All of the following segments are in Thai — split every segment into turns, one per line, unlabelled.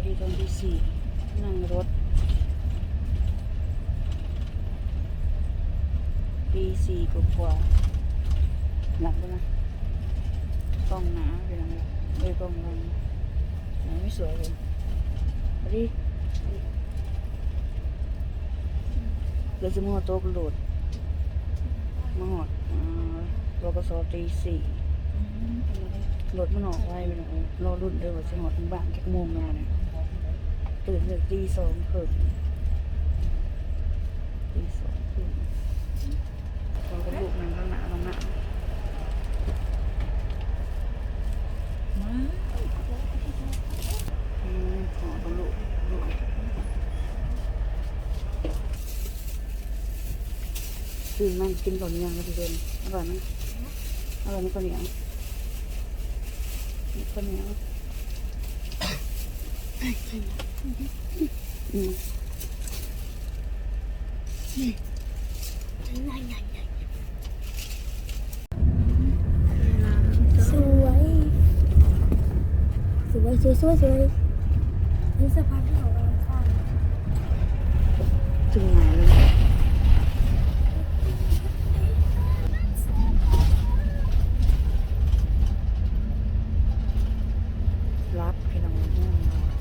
วัสดีตอนที่สี่นั่งรถ ปีสี่กว่าๆหลับแล้วนะกล้องหนาเป็นอะไรเลยกล้องหนาไหนไม่สวยเลยสวัสดีเดี๋ยวจะมาโต๊ะกระโดดมาหอดอ่าบกสตีสี่รถมันออกไวไปหน่อยรอรุ่นเดียวจะหอดถึงบ้านแค่โมงมาเนี่ย ตื่นจากตีสองครึ่งตีสองครึ่งตอนกับลูกนั่งข้างหน้าข้างหน้าอืมขอกับลูกลูกตื่นมันกินก่อนยังก็ดีเด่นอร่อยไหมอร่อยไหมข้าวเหนียวข้าวเหนียวอืม
สวยสวยสวยสวยสวยนี่สะพานที่เขากำลังสร้าง
ถึงไหนเลยรับพี่น้องง่วงนอน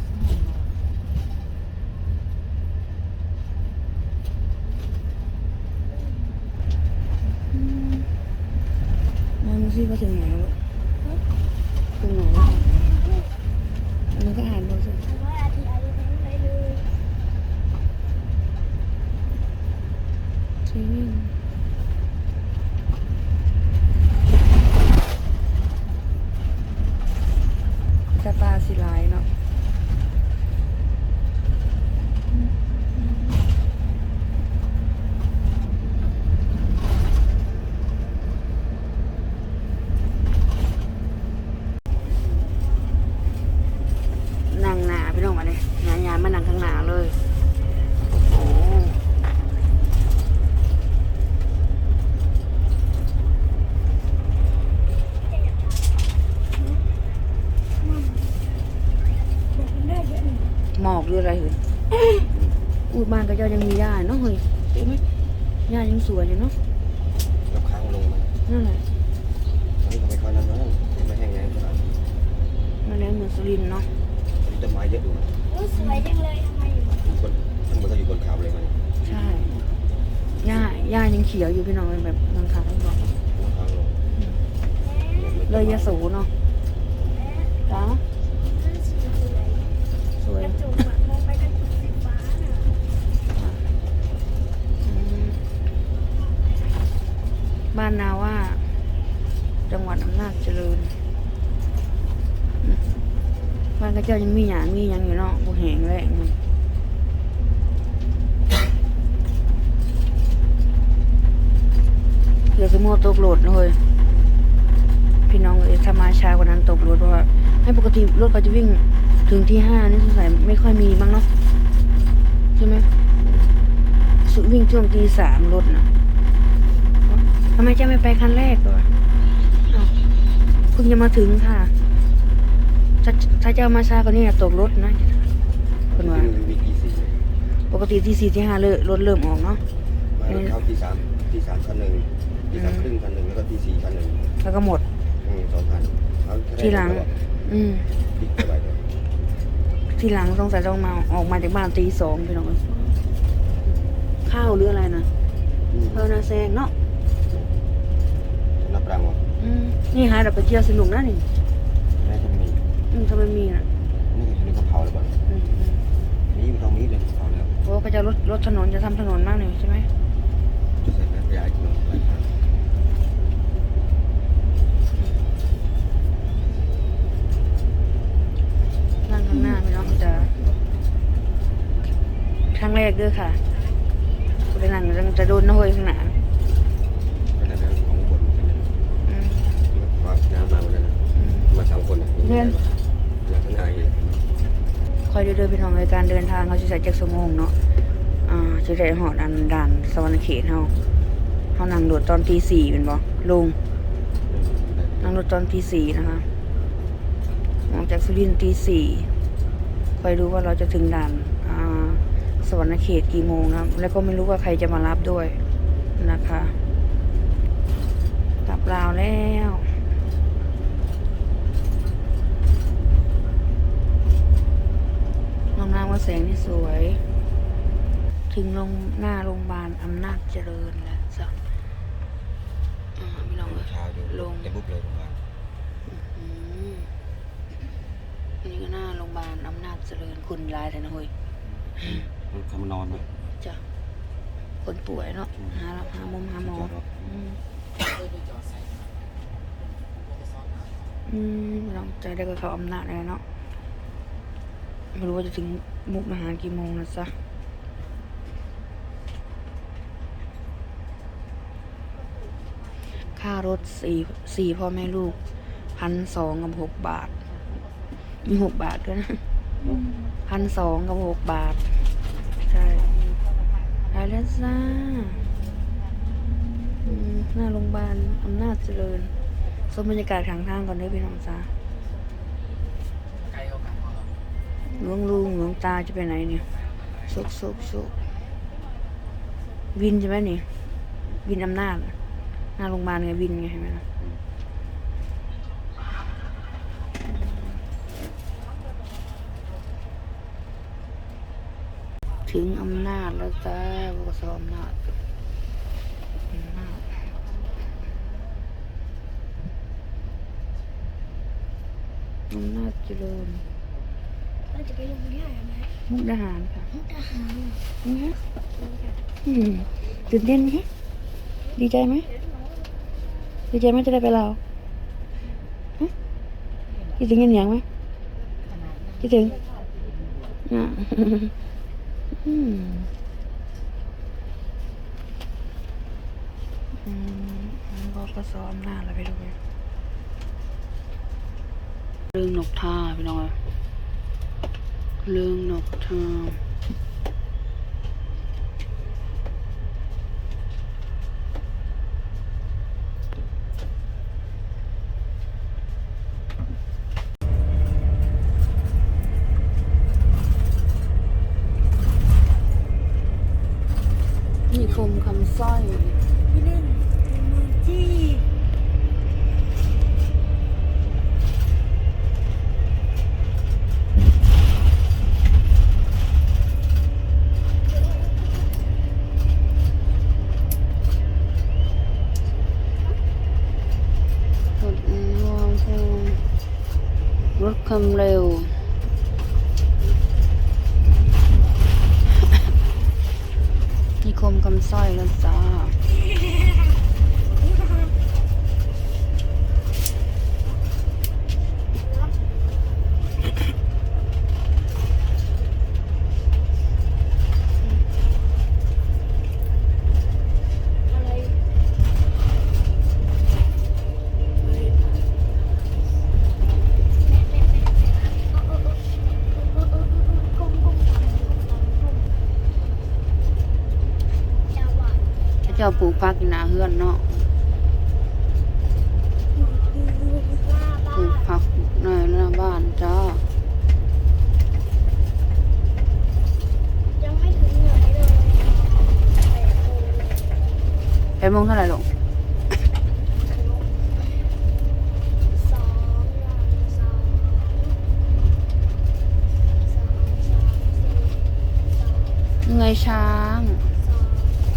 อืม มองสิว่าถึงไหนแล้วถึงไหนแล้วอันนี้ก็อ่านดูสิ
แต่ว่าอาทิตย์อาทิตย์นี้ไปเลย
ชีวิตสตาร์สิไลน์เนาะนั่งหนาพี่น้องมาเลยงานยานมานั่งข้างหน้าเลย โอ้โห
บอกคุณได้เยอะหนึ่ง
หมอกหรืออะไรเหรออูบ้านก็เจ้ายังมีหญ้าเนาะเฮ้ยเห็นไหมหญ้ายังสวยอยู่เนาะ
แล้วค้างลงมัน
นั่นแหละ
ตอนนี้ทำไมเขานั้นนั้นไม่แห้งแล้งขนาดนี้
นั่นแหละเหมือน สุรินทร์เนาะ
ตอนนี้ต้นไม้เยอะดูนะ
โอ้สวยจังเลยทำไมอยู่
อยู่บนทั้งหมดก็อยู่บนเขาเลยมัน
ใช่หญ้าหญ้ายังเขียวอยู่พี่น้องเป็นแบบบางครั้งบอก
หัวค้างลง
เลยยาสูเนาะจ้า
นั่นสีสวย
สวย
กระจกอะมองไปกระจกสีฟ้าน่ะ
อืมบ้านนาว่า จังหวัดอำนาจเจริญอืม บ้านก็เจ้ายังมีหยางมียังอยู่เนาะบุแหงแหลงมันเดี๋ยวสมมติตกโหลดเลยพี่น้องเอยถ้ามาช้ากว่านั้นตกรถเพราะว่าให้ปกติรถเขาจะวิ่งถึงที่ห้านี่สงสัยไม่ค่อยมีมั้งเนาะใช่ไหมสุวิ่งช่วงตีสามรถนะทำไมจะไม่ไปคันแรกวะอ้าวเพิ่งจะมาถึงค่ะ ถ้าถ้าจะเอามาช้ากว่านี้น่ะตกรถนะคนว่า
มันมีกี่สี
ปกติที่สี่ที่ห้าเลยรถเริ่มออกเนาะ
มารถเขาที่สามที่สามคันหนึ่งที่สามครึ่งคันหนึ่งแล้วก็ที่สี่คันหนึ่ง
แล้วก็หมด
อืมสองคันเอาแค่
ทีหลัง อืม
พลิกไปไว้เลย
ทีหลังสงสัยต้องมาออกมาจากบ้านตีสองพี่น้องข้าวหรืออะไรนะ
อืม
เออนาแซงเนาะ
นับรางวัล
อืมนี่หาดอกกระเจียวสนุกนะนี่
แม่ก็มี
อืมทำไมมีน่ะ
นี่ก็มีกะเพราเลยบ่
อืมอืม
นี่มันต้องมีเลยกะเพราแล้ว
โอ้ก็จะรถรถถนนจะทำถนนมากเลยใช่ไหม
จะใส่แม่ยายกินหลายครั้ง
นั่งข้างหน้าพี่น้องจะครั้งแรกเด้วยค่ะคุณได้นั่งจะโดนน้อยข้างหน้า
ก็นั่นนะของบนกันเลย
อืม
ว่าน้ำมาวันนั้นน่ะ
อืม
มาสามคนนะ
เพื่อน
แล้วข้างหน้าอีก
คอยเดินๆพี่น้องในการเดินทางเขาจะใส่จักรสมงเนาะอ่าจะได้หอดอันด่านสวรรณเขตเฮาเฮานั่งรถตอนตีสี่เป็นบ่ลุงนั่งรถตอนตีสี่นะคะออกจากสุรินทร์ตีสี่พอยดูว่าเราจะถึงด่านอ่าสวรรณเขตกี่โมงนะแล้วก็ไม่รู้ว่าใครจะมารับด้วยนะคะกลับลาวแล้ว น้องน้ำว่าแสงนี่สวย ถึงลงหน้าโรงพยาบาลอำนาจเจริญแล้วจ้ะอ่าไม่ลองเลย
เช้าอยู่
ลง
จะบุ๊บเลยทุกวัน
อืมอันนี้ก็หน้าโรงพยาบาลอำนาจเจริญคุณลายแต่นะเฮ้ย
รถเขามานอนนะ
จ้ะคนป่วยเนาะหาหามุมหาหมอ
จอดรถ
อืมอืมลองใจได้กับเขาอำนาจเลยเนาะ ไม่รู้ว่าจะถึงมุกมหารกี่โมงนะจ๊ะค่ารถสี่สี่พ่อแม่ลูกพันสองกับหกบาท มีหกบาทด้วยนะพันสองกับหกบาท ใช่ได้แล้วจ้าอืมหน้าโรงพยาบาลอำนาจเจริญชมบรรยากาศข้างทางก่อนเด้อพี่น้องจ้า หลวงลุงหลวงตาจะไปไหนเนี่ยสุกสุกสุกวินใช่ไหมนี่วินอำนาจหน้าโรงพยาบาลไงวินไงเห็นไหมล่ะถึงอำนาจแล้วจ้าบกสอำนาจอำนาจอำนาจเจริญ
เราจะไปลงที่ไหนไหม
มุกดาหารค่ะ
มุกดาหาร
อือฮึอืมตื่นเต้นไหมดีใจไหมดีใจไหมจะได้ไปลาวฮะคิดถึงเงี้ยงไหมคิดถึงอ่าอืมอืมบอกก็ซ้อมหน้าแล้วไปดูไปเรื่องนกท่าพี่น้อย เรื่องนกท่ามีคมคำสร้อย
ที่เล่นมือที่
รถรวมพงรถ ความเร็ว นิคมคำสร้อยแล้วจ้า
อะไรจะว่า
เจ้าปลูกพักอยู่หนาเฮือนเนาะ
หน้า
ป
บ้า
ลูก
น
ผักในหน้าบ้านจ้า
ยังไม่ถึงไหนเลยแปดโมง
ไปโมงเท่าไหร่ลูก
สองสองสองสองสี่สอง
เงยช้าง
สอง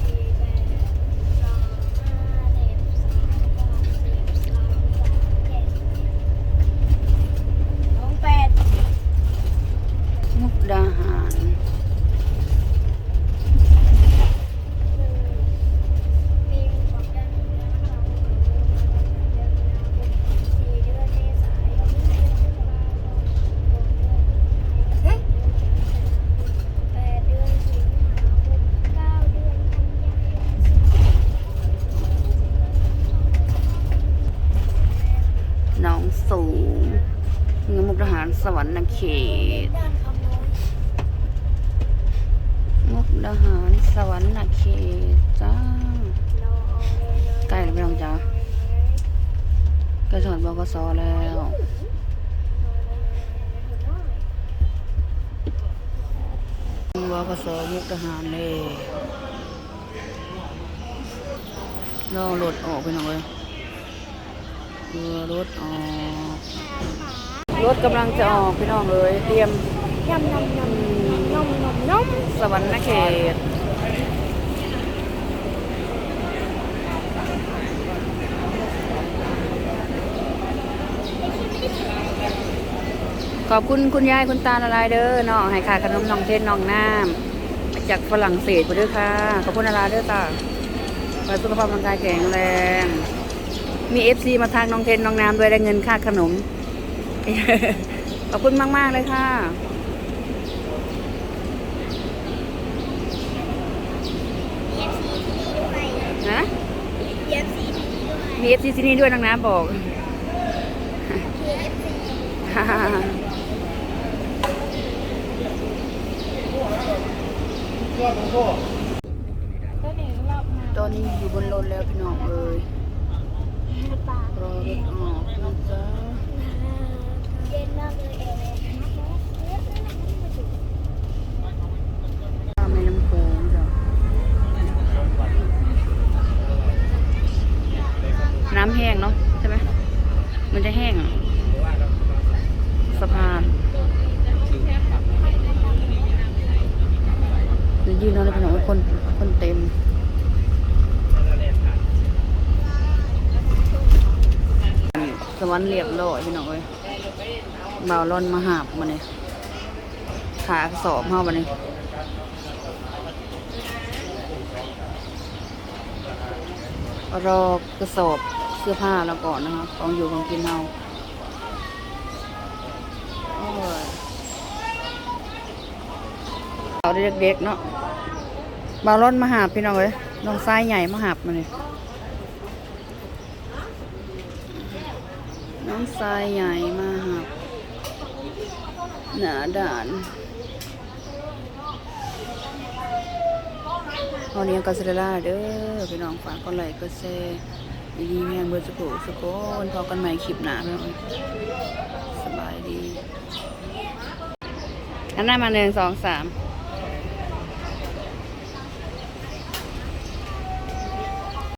สี่แปดสองห้าเจ็ดสองเก้าสิบสองสามเจ็ดสองแปด
มุกดาหาร
ปีสองเดือนหนึ่งเดือนสองเดือนสามเดือนสี่เดือนเมษายนเดือนพฤษภาคมหกเดือนแปดเดือนสิงหาคมเก้าเดือนกันยายน
หน้องสูงเงยมุกดาหารสวรรค์เข ตมุกดาหารสวรรค์นาเขตจ้า
รอเลยเลย
ใกล้แล้วพี่น้องจ๋าใกล้ถอดบกสแล้ววกสมุกทหารเลยรอรถออกไปหน่อยเรือรถออก รถกำลังจะออกพี่น้องเลยเตรียม
ยำนมนมนมนมนม
สวรรค์เขตขอบคุณคุณยายคุณตาละลายเด้อเนาะให้ค่าขนมน้องเทศน้องน้ำมาจากฝรั่งเศสไปด้วยค่ะ ขอบคุณละลายเด้อตาขอให้สุขภาพร่างกายแข็งแรง มีเอฟซีมาทางน้องเทนน้องน้ำด้วยได้เงินค่าขนม ขอบคุณมาก ๆ เลยค่ะ
เอฟซีที่นี่ด้วย
นะ
เอฟซีที่นี่ด้วย
มีเอฟซีที่นี่ด้วยน้องน้ำบอก
คือเอฟซีก็หนึ่งรอบมา
ตอนนี้อยู่บนรถแล้วพี่น้องเอ้ย
ปาก
รอรถออกนะจ๊ะ
เย็นมากเลยเอง
ข้ามแม่น้ำโขงจ้ะน้ำแห้งเนาะใช่ไหมมันจะแห้งอะสะพานยวยืนนอนเลยพี่น้องคนคนเต็มสวรรค์เรียบร้อยพี่น้องเอ้ย บ่าวร่อนมาหาบมาเนี่ยขากระสอบเฮาบัดนี้รอกระสอบเสื้อผ้าแล้วก่อนนะคะของอยู่ของกินเฮาเอาเด็กๆเนาะบาร่อนมาหาบพี่น้องเอ้ยน้องทรายใหญ่มาหาบมาเนี่ยน้องทรายใหญ่มาก หนาด่านเอาเนี้ยก็เซเดล่าเด้อพี่น้องฝากก็ไลค์ก็แชร์ดีแม่งเบอร์สุโขสุโขนพอกันใหม่คลิปหนาพี่น้องสบายดีอันหน้ามาหนึ่งสองสาม